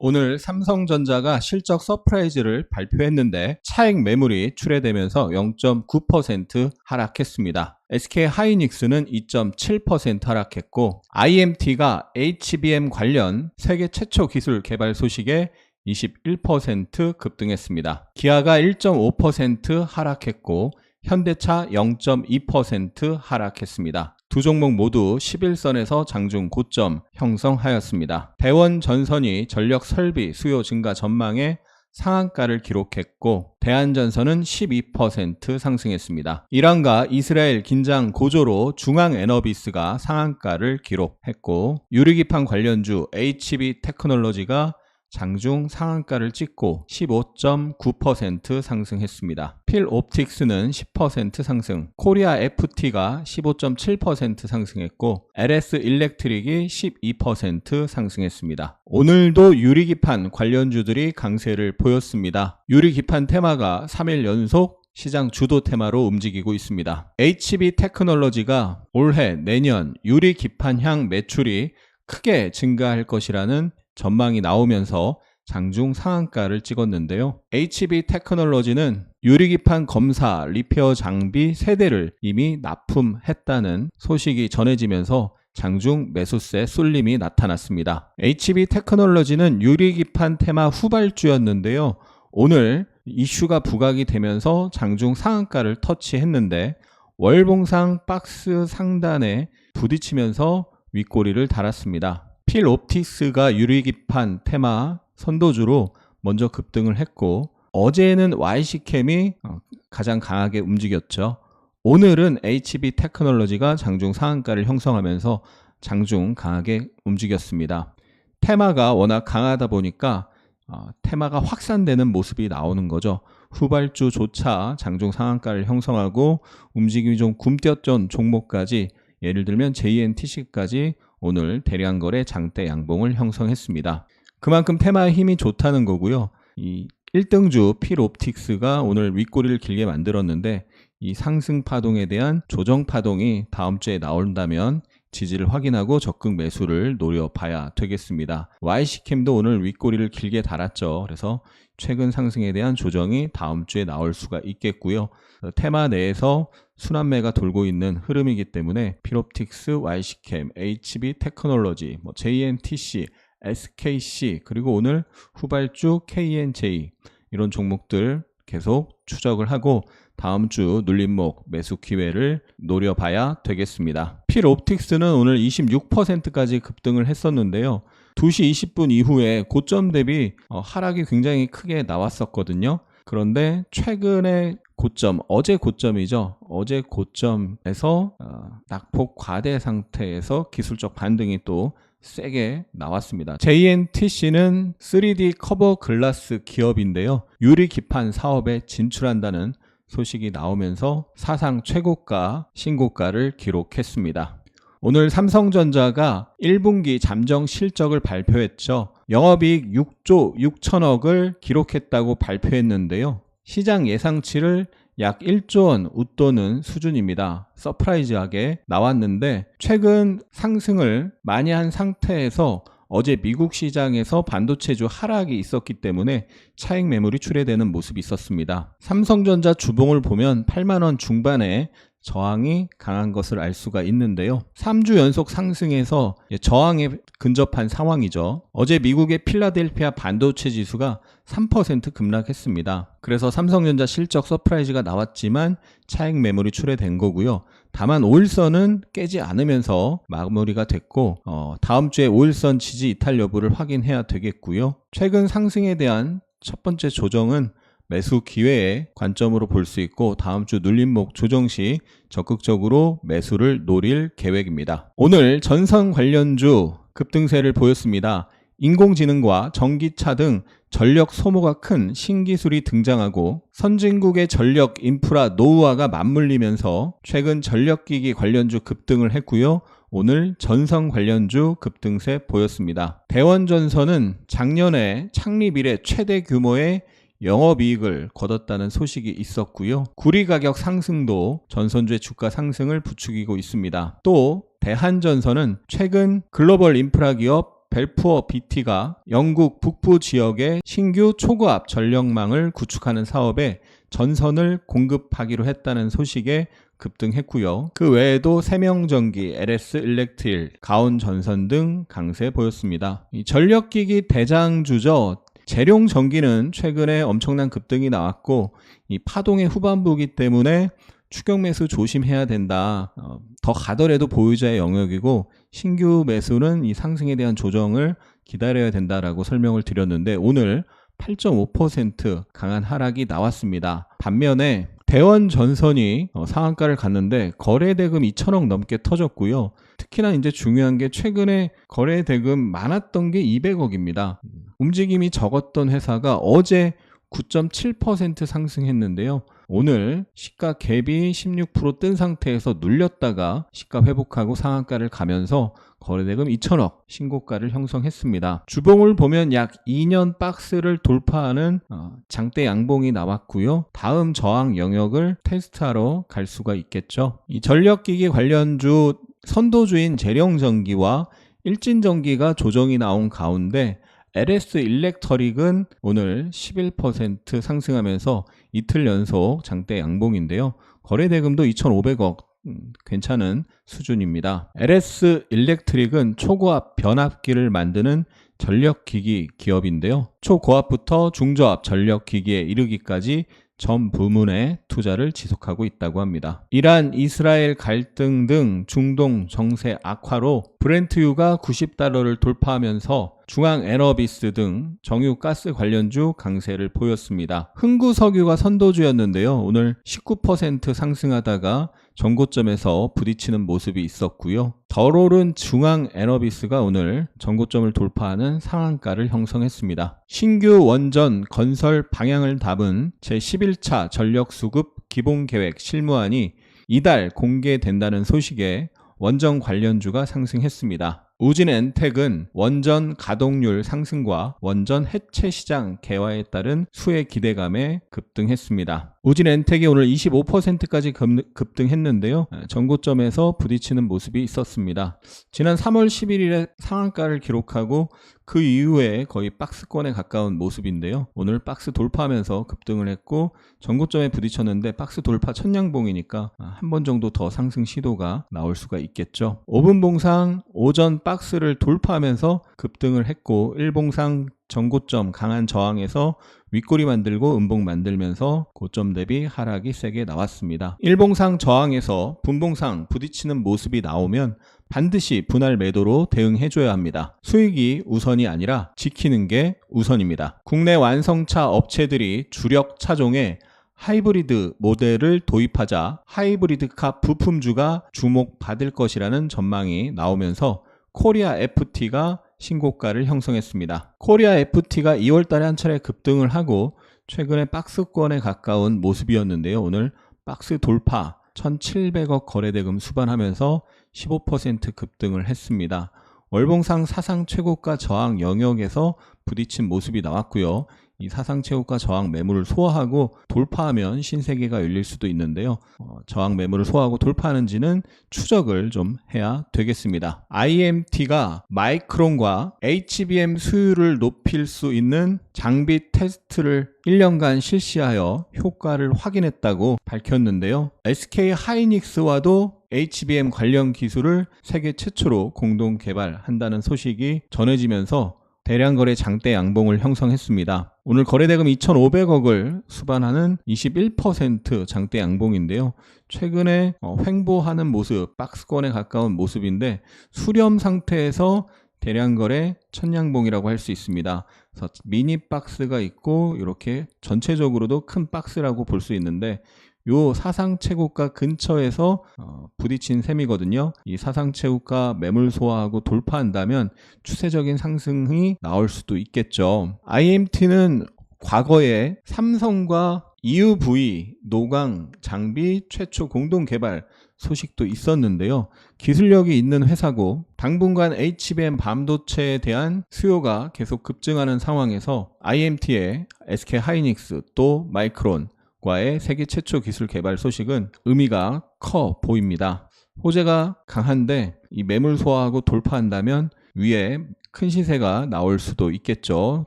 오늘 삼성전자가 실적 서프라이즈를 발표했는데 차익 매물이 출회되면서 0.9% 하락했습니다. SK 하이닉스는 2.7% 하락했고 IMT가 HBM 관련 세계 최초 기술 개발 소식에 21% 급등했습니다. 기아가 1.5% 하락했고 현대차 0.2% 하락했습니다. 두 종목 모두 11선에서 장중 고점 형성하였습니다. 대원 전선이 전력 설비 수요 증가 전망에 상한가를 기록했고 대한전선은 12% 상승했습니다. 이란과 이스라엘 긴장 고조로 중앙에너비스가 상한가를 기록했고 유리기판 관련주 HB 테크놀로지가 장중 상한가를 찍고 15.9% 상승했습니다. 필 옵틱스는 10% 상승, 코리아 FT가 15.7% 상승했고 LS 일렉트릭이 12% 상승했습니다. 오늘도 유리기판 관련주들이 강세를 보였습니다. 유리기판 테마가 3일 연속 시장 주도 테마로 움직이고 있습니다. HB 테크놀로지가 올해 내년 유리 기판향 매출이 크게 증가할 것이라는 전망이 나오면서 장중 상한가를 찍었는데요. HB 테크놀로지는 유리기판 검사 리페어 장비 세대를 이미 납품했다는 소식이 전해지면서 장중 매수세 쏠림이 나타났습니다. HB 테크놀로지는 유리기판 테마 후발주였는데요. 오늘 이슈가 부각이 되면서 장중 상한가를 터치했는데 월봉상 박스 상단에 부딪히면서 윗꼬리를 달았습니다. 필 옵틱스가 유리기판 테마 선도주로 먼저 급등을 했고 어제는 YC캠이 어, 가장 강하게 움직였죠. 오늘은 HB 테크놀로지가 장중 상한가를 형성하면서 장중 강하게 움직였습니다. 테마가 워낙 강하다 보니까 어, 테마가 확산되는 모습이 나오는 거죠. 후발주조차 장중 상한가를 형성하고 움직임이 좀 굼뛰었던 종목까지 예를 들면 JNTC까지 오늘 대량 거래 장대 양봉을 형성했습니다. 그만큼 테마의 힘이 좋다는 거고요. 이 1등주 필옵틱스가 오늘 윗꼬리를 길게 만들었는데 이 상승 파동에 대한 조정 파동이 다음 주에 나온다면 지지를 확인하고 적극 매수를 노려봐야 되겠습니다. YC캠도 오늘 윗꼬리를 길게 달았죠. 그래서 최근 상승에 대한 조정이 다음 주에 나올 수가 있겠고요. 테마 내에서 순환매가 돌고 있는 흐름이기 때문에 필옵틱스, YC캠, HB 테크놀로지, 뭐 JNTC, SKC 그리고 오늘 후발주 KNJ 이런 종목들 계속 추적을 하고 다음 주 눌림목 매수 기회를 노려봐야 되겠습니다. 필 옵틱스는 오늘 26%까지 급등을 했었는데요. 2시 20분 이후에 고점 대비 어, 하락이 굉장히 크게 나왔었거든요. 그런데 최근에 고점, 어제 고점이죠. 어제 고점에서 어, 낙폭 과대 상태에서 기술적 반등이 또 세게 나왔습니다. JNTC는 3D 커버 글라스 기업인데요. 유리 기판 사업에 진출한다는 소식이 나오면서 사상 최고가 신고가를 기록했습니다. 오늘 삼성전자가 1분기 잠정 실적을 발표했죠. 영업이익 6조 6천억을 기록했다고 발표했는데요. 시장 예상치를 약 1조 원 웃도는 수준입니다. 서프라이즈하게 나왔는데 최근 상승을 많이 한 상태에서 어제 미국 시장에서 반도체주 하락이 있었기 때문에 차익 매물이 출회되는 모습이 있었습니다. 삼성전자 주봉을 보면 8만원 중반에 저항이 강한 것을 알 수가 있는데요. 3주 연속 상승해서 저항에 근접한 상황이죠. 어제 미국의 필라델피아 반도체 지수가 3% 급락했습니다. 그래서 삼성전자 실적 서프라이즈가 나왔지만 차익 매물이 출회된 거고요. 다만 5일선은 깨지 않으면서 마무리가 됐고 어, 다음 주에 5일선 지지 이탈 여부를 확인해야 되겠고요. 최근 상승에 대한 첫 번째 조정은 매수 기회의 관점으로 볼 수 있고 다음 주 눌림목 조정 시 적극적으로 매수를 노릴 계획입니다. 오늘 전선 관련주 급등세를 보였습니다. 인공지능과 전기차 등 전력 소모가 큰 신기술이 등장하고 선진국의 전력 인프라 노후화가 맞물리면서 최근 전력기기 관련주 급등을 했고요. 오늘 전선 관련주 급등세 보였습니다. 대원전선은 작년에 창립 이래 최대 규모의 영업이익을 거뒀다는 소식이 있었고요. 구리 가격 상승도 전선주의 주가 상승을 부추기고 있습니다. 또 대한전선은 최근 글로벌 인프라 기업 벨푸어 BT가 영국 북부 지역의 신규 초고압 전력망을 구축하는 사업에 전선을 공급하기로 했다는 소식에 급등했고요. 그 외에도 세명전기, LS 일렉트릴, 가온 전선 등 강세 보였습니다. 이 전력기기 대장주죠. 재룡 전기는 최근에 엄청난 급등이 나왔고 이 파동의 후반부기 때문에 추격 매수 조심해야 된다. 어, 더 가더라도 보유자의 영역이고 신규 매수는 이 상승에 대한 조정을 기다려야 된다라고 설명을 드렸는데 오늘 8.5% 강한 하락이 나왔습니다. 반면에 대원 전선이 어, 상한가를 갔는데 거래 대금 2천억 넘게 터졌고요. 특히나 이제 중요한 게 최근에 거래 대금 많았던 게 200억입니다. 움직임이 적었던 회사가 어제 9.7% 상승했는데요. 오늘 시가 갭이 16%뜬 상태에서 눌렸다가 시가 회복하고 상한가를 가면서 거래대금 2천억 신고가를 형성했습니다. 주봉을 보면 약 2년 박스를 돌파하는 어, 장대 양봉이 나왔고요. 다음 저항 영역을 테스트하러 갈 수가 있겠죠. 이 전력기기 관련주 선도주인 재령전기와 일진전기가 조정이 나온 가운데 LS 일렉터릭은 오늘 11% 상승하면서 이틀 연속 장대 양봉인데요. 거래 대금도 2,500억 음, 괜찮은 수준입니다. LS 일렉트릭은 초고압 변압기를 만드는 전력기기 기업인데요. 초고압부터 중저압 전력기기에 이르기까지 전 부문에 투자를 지속하고 있다고 합니다. 이란, 이스라엘 갈등 등 중동 정세 악화로 브렌트유가 90달러를 돌파하면서 중앙 에너비스 등 정유 가스 관련주 강세를 보였습니다. 흥구 석유가 선도주였는데요. 오늘 19% 상승하다가 전고점에서 부딪히는 모습이 있었고요. 덜 오른 중앙 에너비스가 오늘 전고점을 돌파하는 상한가를 형성했습니다. 신규 원전 건설 방향을 담은 제11차 전력 수급 기본 계획 실무안이 이달 공개된다는 소식에 원전 관련주가 상승했습니다. 우진 엔텍은 원전 가동률 상승과 원전 해체 시장 개화에 따른 수혜 기대감에 급등했습니다. 우진 엔텍이 오늘 25%까지 급등했는데요. 전고점에서 부딪히는 모습이 있었습니다. 지난 3월 11일에 상한가를 기록하고 그 이후에 거의 박스권에 가까운 모습인데요. 오늘 박스 돌파하면서 급등을 했고 전고점에 부딪혔는데 박스 돌파 천냥봉이니까 한 번 정도 더 상승 시도가 나올 수가 있겠죠. 5분 봉상 오전 박스를 돌파하면서 급등을 했고 1봉상 전고점 강한 저항에서 윗꼬리 만들고 음봉 만들면서 고점 대비 하락이 세게 나왔습니다. 일봉상 저항에서 분봉상 부딪히는 모습이 나오면 반드시 분할 매도로 대응해줘야 합니다. 수익이 우선이 아니라 지키는 게 우선입니다. 국내 완성차 업체들이 주력 차종에 하이브리드 모델을 도입하자 하이브리드카 부품주가 주목받을 것이라는 전망이 나오면서 코리아 FT가 신고가를 형성했습니다. 코리아 FT가 2월 달에 한 차례 급등을 하고 최근에 박스권에 가까운 모습이었는데요. 오늘 박스 돌파 1,700억 거래대금 수반하면서 15% 급등을 했습니다. 월봉상 사상 최고가 저항 영역에서 부딪힌 모습이 나왔고요. 이 사상 최고가 저항 매물을 소화하고 돌파하면 신세계가 열릴 수도 있는데요. 어, 저항 매물을 소화하고 돌파하는지는 추적을 좀 해야 되겠습니다. IMT가 마이크론과 HBM 수율을 높일 수 있는 장비 테스트를 1년간 실시하여 효과를 확인했다고 밝혔는데요. SK 하이닉스와도 HBM 관련 기술을 세계 최초로 공동 개발한다는 소식이 전해지면서 대량 거래 장대 양봉을 형성했습니다. 오늘 거래대금 2,500억을 수반하는 21% 장대 양봉인데요. 최근에 어, 횡보하는 모습, 박스권에 가까운 모습인데 수렴 상태에서 대량 거래 천양봉이라고 할 수 있습니다. 그래서 미니 박스가 있고 이렇게 전체적으로도 큰 박스라고 볼 수 있는데 요 사상 최고가 근처에서 어, 부딪힌 셈이거든요. 이 사상 최고가 매물 소화하고 돌파한다면 추세적인 상승이 나올 수도 있겠죠. IMT는 과거에 삼성과 EUV 노광 장비 최초 공동 개발 소식도 있었는데요. 기술력이 있는 회사고 당분간 HBM 반도체에 대한 수요가 계속 급증하는 상황에서 IMT의 SK 하이닉스 또 마이크론 과의 세계 최초 기술 개발 소식은 의미가 커 보입니다. 호재가 강한데 이 매물 소화하고 돌파한다면 위에 큰 시세가 나올 수도 있겠죠.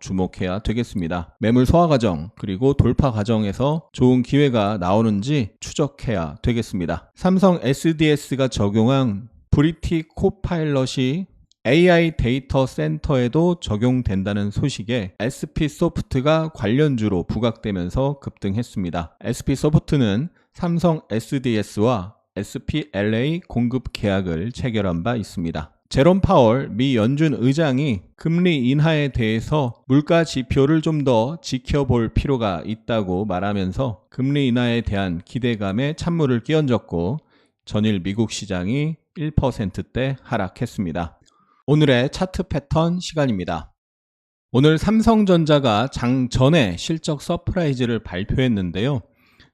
주목해야 되겠습니다. 매물 소화 과정 그리고 돌파 과정에서 좋은 기회가 나오는지 추적해야 되겠습니다. 삼성 SDS가 적용한 브리티 코파일럿이 AI 데이터 센터에도 적용된다는 소식에 SP 소프트가 관련주로 부각되면서 급등했습니다. SP 소프트는 삼성 SDS와 SPLA 공급 계약을 체결한 바 있습니다. 제롬 파월 미 연준 의장이 금리 인하에 대해서 물가 지표를 좀 더 지켜볼 필요가 있다고 말하면서 금리 인하에 대한 기대감에 찬물을 끼얹었고 전일 미국 시장이 1%대 하락했습니다. 오늘의 차트 패턴 시간입니다. 오늘 삼성전자가 장 전에 실적 서프라이즈를 발표했는데요.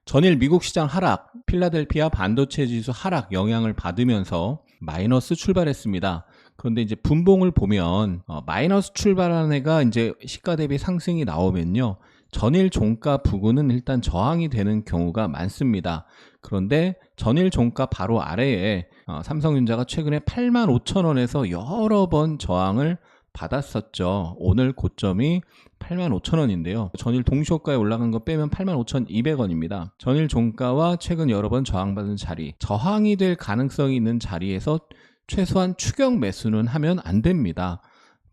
전일 미국 시장 하락, 필라델피아 반도체 지수 하락 영향을 받으면서 마이너스 출발했습니다. 그런데 이제 분봉을 보면 어, 마이너스 출발한 애가 이제 시가 대비 상승이 나오면요. 전일 종가 부근은 일단 저항이 되는 경우가 많습니다. 그런데 전일 종가 바로 아래에 어, 삼성전자가 최근에 8만 5천 원에서 여러 번 저항을 받았었죠. 오늘 고점이 8만 5천 원인데요. 전일 동시호가에 올라간 거 빼면 8만 5천 2백원입니다. 전일 종가와 최근 여러 번 저항받은 자리, 저항이 될 가능성이 있는 자리에서 최소한 추격 매수는 하면 안 됩니다.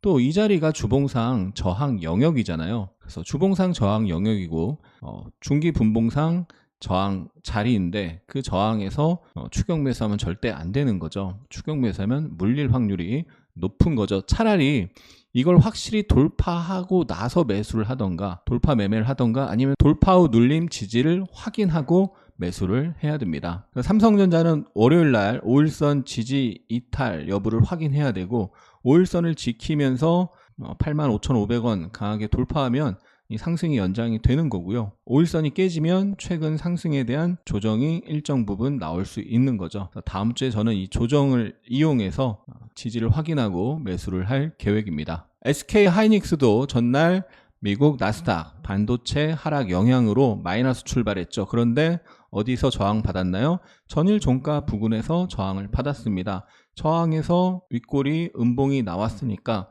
또 이 자리가 주봉상 저항 영역이잖아요. 그래서 주봉상 저항 영역이고 어, 중기 분봉상 저항 자리인데 그 저항에서 어, 추격 매수하면 절대 안 되는 거죠. 추격 매수하면 물릴 확률이 높은 거죠. 차라리 이걸 확실히 돌파하고 나서 매수를 하던가 돌파 매매를 하던가 아니면 돌파 후 눌림 지지를 확인하고 매수를 해야 됩니다. 삼성전자는 월요일 날 5일선 지지 이탈 여부를 확인해야 되고 5일선을 지키면서 85,500원 어, 강하게 돌파하면 이 상승이 연장이 되는 거고요. 5일선이 깨지면 최근 상승에 대한 조정이 일정 부분 나올 수 있는 거죠. 다음 주에 저는 이 조정을 이용해서 어, 지지를 확인하고 매수를 할 계획입니다. SK 하이닉스도 전날 미국 나스닥 반도체 하락 영향으로 마이너스 출발했죠. 그런데 어디서 저항 받았나요? 전일 종가 부근에서 저항을 받았습니다. 저항에서 윗골이 음봉이 나왔으니까 어,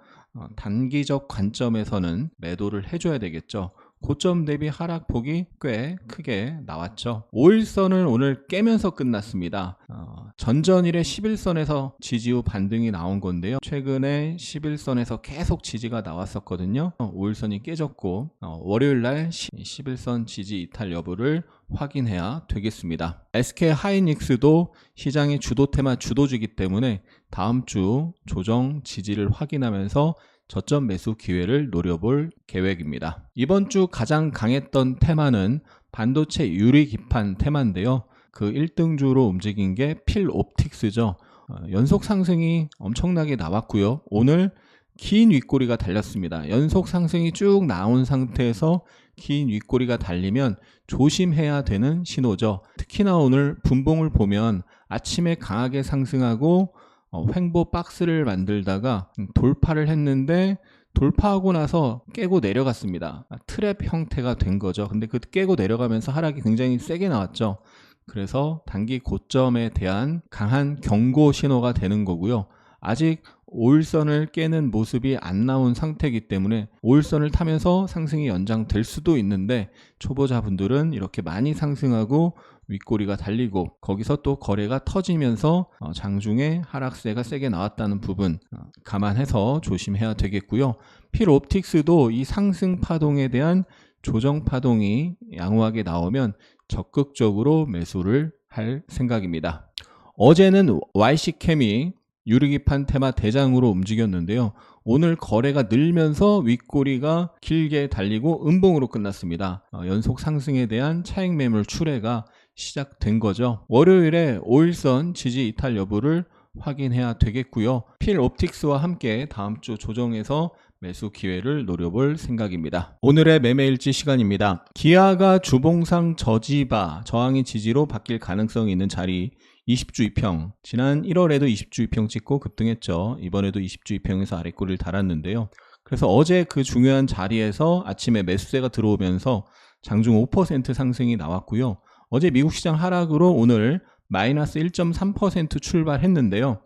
단기적 관점에서는 매도를 해줘야 되겠죠. 고점 대비 하락폭이 꽤 크게 나왔죠. 5일선을 오늘 깨면서 끝났습니다. 어, 전전일의 11선에서 지지 후 반등이 나온 건데요. 최근에 11선에서 계속 지지가 나왔었거든요. 어, 5일선이 깨졌고 어, 월요일 날 11선 지지 이탈 여부를 확인해야 되겠습니다. SK 하이닉스도 시장의 주도 테마 주도주기 때문에 다음 주 조정 지지를 확인하면서 저점 매수 기회를 노려볼 계획입니다. 이번 주 가장 강했던 테마는 반도체 유리 기판 테마인데요. 그 1등주로 움직인 게 필 옵틱스죠. 어, 연속 상승이 엄청나게 나왔고요. 오늘 긴 윗꼬리가 달렸습니다. 연속 상승이 쭉 나온 상태에서 긴 윗꼬리가 달리면 조심해야 되는 신호죠. 특히나 오늘 분봉을 보면 아침에 강하게 상승하고 어, 횡보 박스를 만들다가 돌파를 했는데 돌파하고 나서 깨고 내려갔습니다. 아, 트랩 형태가 된 거죠. 근데 그 깨고 내려가면서 하락이 굉장히 세게 나왔죠. 그래서 단기 고점에 대한 강한 경고 신호가 되는 거고요. 아직 5일선을 깨는 모습이 안 나온 상태이기 때문에 5일선을 타면서 상승이 연장될 수도 있는데 초보자분들은 이렇게 많이 상승하고 윗꼬리가 달리고 거기서 또 거래가 터지면서 어, 장중에 하락세가 세게 나왔다는 부분 어, 감안해서 조심해야 되겠고요. 필 옵틱스도 이 상승 파동에 대한 조정 파동이 양호하게 나오면 적극적으로 매수를 할 생각입니다. 어제는 YC캠이 유리기판 테마 대장으로 움직였는데요. 오늘 거래가 늘면서 윗꼬리가 길게 달리고 음봉으로 끝났습니다. 어, 연속 상승에 대한 차익 매물 출회가 시작된 거죠. 월요일에 5일선 지지 이탈 여부를 확인해야 되겠고요. 필 옵틱스와 함께 다음 주 조정에서 매수 기회를 노려볼 생각입니다. 오늘의 매매일지 시간입니다. 기아가 주봉상 저지바 저항의 지지로 바뀔 가능성이 있는 자리 20주 2평. 지난 1월에도 20주 2평 찍고 급등했죠. 이번에도 20주 2평에서 아래꼬리를 달았는데요. 그래서 어제 그 중요한 자리에서 아침에 매수세가 들어오면서 장중 5% 상승이 나왔고요. 어제 미국 시장 하락으로 오늘 마이너스 1.3% 출발했는데요.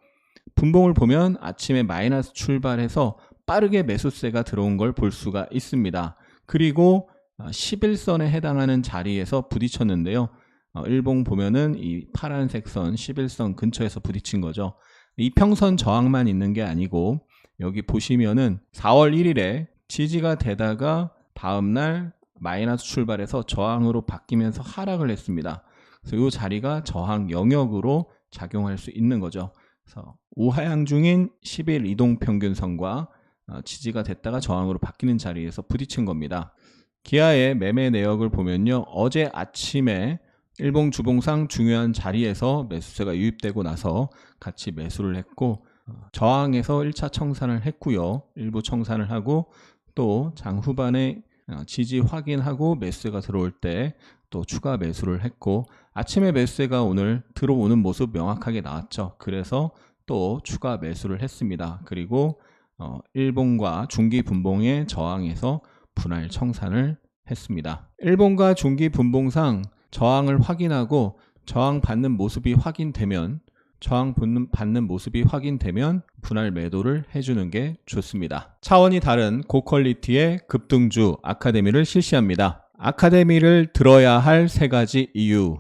분봉을 보면 아침에 마이너스 출발해서 빠르게 매수세가 들어온 걸 볼 수가 있습니다. 그리고 11선에 해당하는 자리에서 부딪혔는데요. 어, 일봉 보면은 이 파란색 선 11선 근처에서 부딪힌 거죠. 이평선 저항만 있는 게 아니고 여기 보시면은 4월 1일에 지지가 되다가 다음날 마이너스 출발해서 저항으로 바뀌면서 하락을 했습니다. 그래서 이 자리가 저항 영역으로 작용할 수 있는 거죠. 그래서 우하향 중인 10일 이동 평균선과 어, 지지가 됐다가 저항으로 바뀌는 자리에서 부딪힌 겁니다. 기아의 매매 내역을 보면요. 어제 아침에 일봉 주봉상 중요한 자리에서 매수세가 유입되고 나서 같이 매수를 했고 어, 저항에서 1차 청산을 했고요. 일부 청산을 하고 또 장 후반에 어, 지지 확인하고 매수세가 들어올 때 또 추가 매수를 했고 아침에 매수세가 오늘 들어오는 모습 명확하게 나왔죠. 그래서 또 추가 매수를 했습니다. 그리고 어, 일본과 중기 분봉의 저항에서 분할 청산을 했습니다. 일본과 중기 분봉상 저항을 확인하고 저항 받는 모습이 확인되면 저항 받는 모습이 확인되면 분할 매도를 해주는 게 좋습니다. 차원이 다른 고퀄리티의 급등주 아카데미를 실시합니다. 아카데미를 들어야 할 세 가지 이유.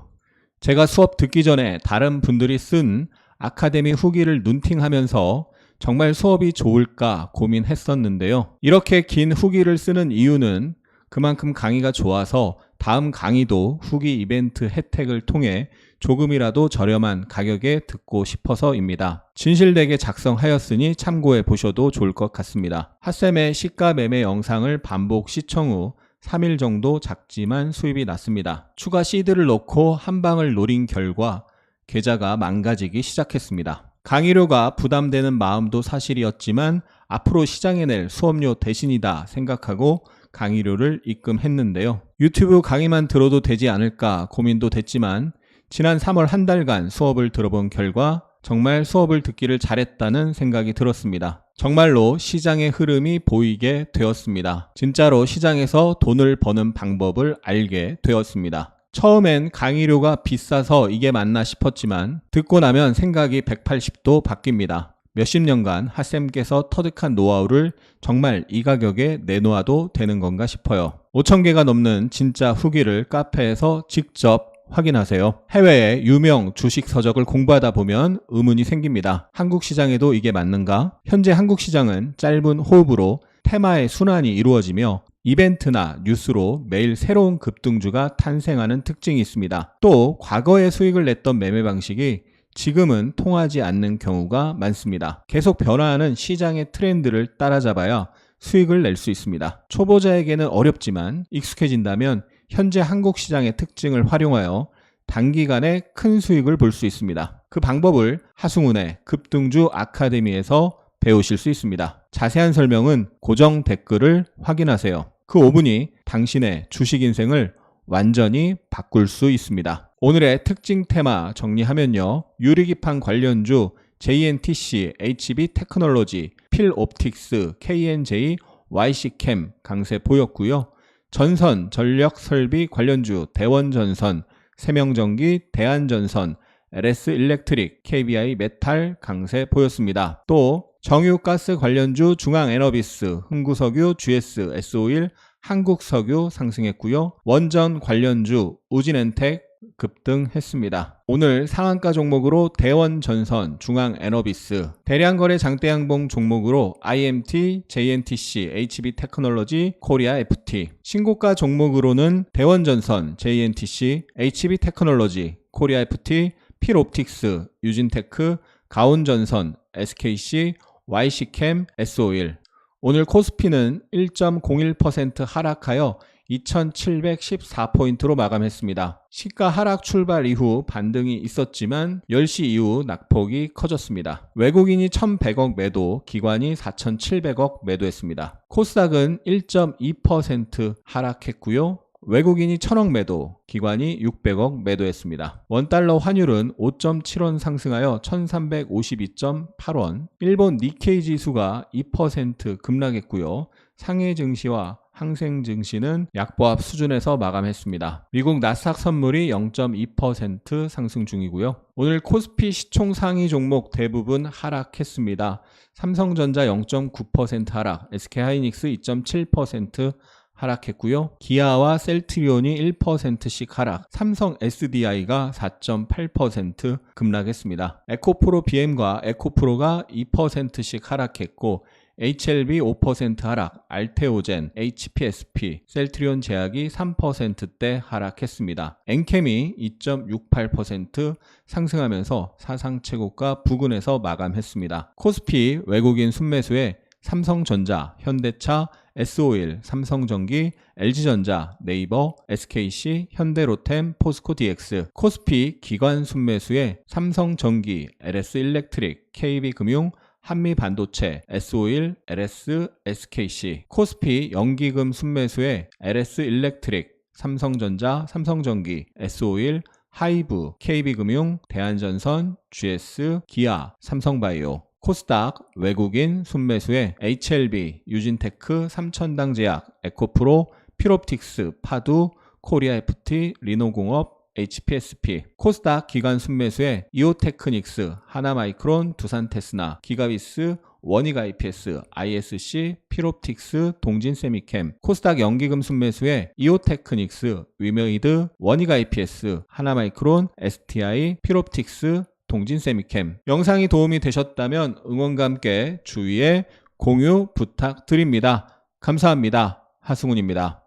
제가 수업 듣기 전에 다른 분들이 쓴 아카데미 후기를 눈팅하면서 정말 수업이 좋을까 고민했었는데요. 이렇게 긴 후기를 쓰는 이유는 그만큼 강의가 좋아서 다음 강의도 후기 이벤트 혜택을 통해 조금이라도 저렴한 가격에 듣고 싶어서입니다. 진실되게 작성하였으니 참고해 보셔도 좋을 것 같습니다. 핫쌤의 시가 매매 영상을 반복 시청 후 3일 정도 작지만 수입이 났습니다. 추가 시드를 넣고 한 방을 노린 결과 계좌가 망가지기 시작했습니다. 강의료가 부담되는 마음도 사실이었지만 앞으로 시장에 낼 수업료 대신이다 생각하고 강의료를 입금했는데요. 유튜브 강의만 들어도 되지 않을까 고민도 됐지만 지난 3월 한 달간 수업을 들어본 결과 정말 수업을 듣기를 잘했다는 생각이 들었습니다. 정말로 시장의 흐름이 보이게 되었습니다. 진짜로 시장에서 돈을 버는 방법을 알게 되었습니다. 처음엔 강의료가 비싸서 이게 맞나 싶었지만 듣고 나면 생각이 180도 바뀝니다. 몇십 년간 핫쌤께서 터득한 노하우를 정말 이 가격에 내놓아도 되는 건가 싶어요. 5천개가 넘는 진짜 후기를 카페에서 직접 확인하세요. 해외의 유명 주식 서적을 공부하다 보면 의문이 생깁니다. 한국 시장에도 이게 맞는가? 현재 한국 시장은 짧은 호흡으로 테마의 순환이 이루어지며 이벤트나 뉴스로 매일 새로운 급등주가 탄생하는 특징이 있습니다. 또 과거에 수익을 냈던 매매 방식이 지금은 통하지 않는 경우가 많습니다. 계속 변화하는 시장의 트렌드를 따라잡아야 수익을 낼 수 있습니다. 초보자에게는 어렵지만 익숙해진다면 현재 한국 시장의 특징을 활용하여 단기간에 큰 수익을 볼 수 있습니다. 그 방법을 하승운의 급등주 아카데미에서 배우실 수 있습니다. 자세한 설명은 고정 댓글을 확인하세요. 그 5분이 당신의 주식 인생을 완전히 바꿀 수 있습니다. 오늘의 특징 테마 정리하면요. 유리기판 관련주 JNTC, HB 테크놀로지, 필옵틱스, KNJ, YC캠 강세 보였고요. 전선, 전력 설비 관련주 대원전선, 세명전기, 대한전선, LS 일렉트릭, KBI 메탈 강세 보였습니다. 또 정유가스 관련주 중앙에너비스, 흥구석유, GS, S51, 한국석유 상승했고요. 원전 관련주 우진엔텍 급등했습니다. 오늘 상한가 종목으로 대원전선, 중앙에너비스, 대량거래 장대양봉 종목으로 IMT, JNTC, HB테크놀로지, 코리아 FT, 신고가 종목으로는 대원전선, JNTC, HB테크놀로지, 코리아 FT, 필옵틱스, 유진테크, 가온전선, SKC, YC캠, S51. 오늘 코스피는 1.01% 하락하여 2714포인트로 마감했습니다. 시가 하락 출발 이후 반등이 있었지만 10시 이후 낙폭이 커졌습니다. 외국인이 1100억 매도, 기관이 4700억 매도했습니다. 코스닥은 1.2% 하락했고요. 외국인이 1000억 매도, 기관이 600억 매도했습니다. 원달러 환율은 5.7원 상승하여 1352.8원, 일본 니케이 지수가 2% 급락했고요. 상해 증시와 항생 증시는 약보합 수준에서 마감했습니다. 미국 나스닥 선물이 0.2% 상승 중이고요. 오늘 코스피 시총 상위 종목 대부분 하락했습니다. 삼성전자 0.9% 하락, SK하이닉스 2.7% 하락했고요. 기아와 셀트리온이 1%씩 하락, 삼성 SDI가 4.8% 급락했습니다. 에코프로 BM과 에코프로가 2%씩 하락했고 HLB 5% 하락, 알테오젠, HPSP, 셀트리온 제약이 3%대 하락했습니다. 엔캠이 2.68% 상승하면서 사상 최고가 부근에서 마감했습니다. 코스피 외국인 순매수에 삼성전자, 현대차, S51, 삼성전기, LG전자, 네이버, SKC, 현대로템, 포스코DX, 코스피 기관 순매수에 삼성전기, LS일렉트릭, KB금융, 한미 반도체, S51, LS, SKC, 코스피 연기금 순매수에 LS일렉트릭, 삼성전자, 삼성전기, S51, 하이브, KB금융, 대한전선, GS, 기아, 삼성바이오, 코스닥 외국인 순매수에 HLB, 유진테크, 삼천당제약, 에코프로, 피롭틱스, 파두, 코리아 FT, 리노공업, HPSP, 코스닥 기관 순매수에 이오테크닉스, 하나마이크론, 두산테스나, 기가비스, 원익 IPS, ISC, 피롭틱스, 동진세미캠, 코스닥 연기금 순매수에 이오테크닉스, 위메이드, 원익 IPS, 하나마이크론, STI, 피롭틱스, 동진세미캠. 영상이 도움이 되셨다면 응원과 함께 주위에 공유 부탁드립니다. 감사합니다. 하승훈입니다.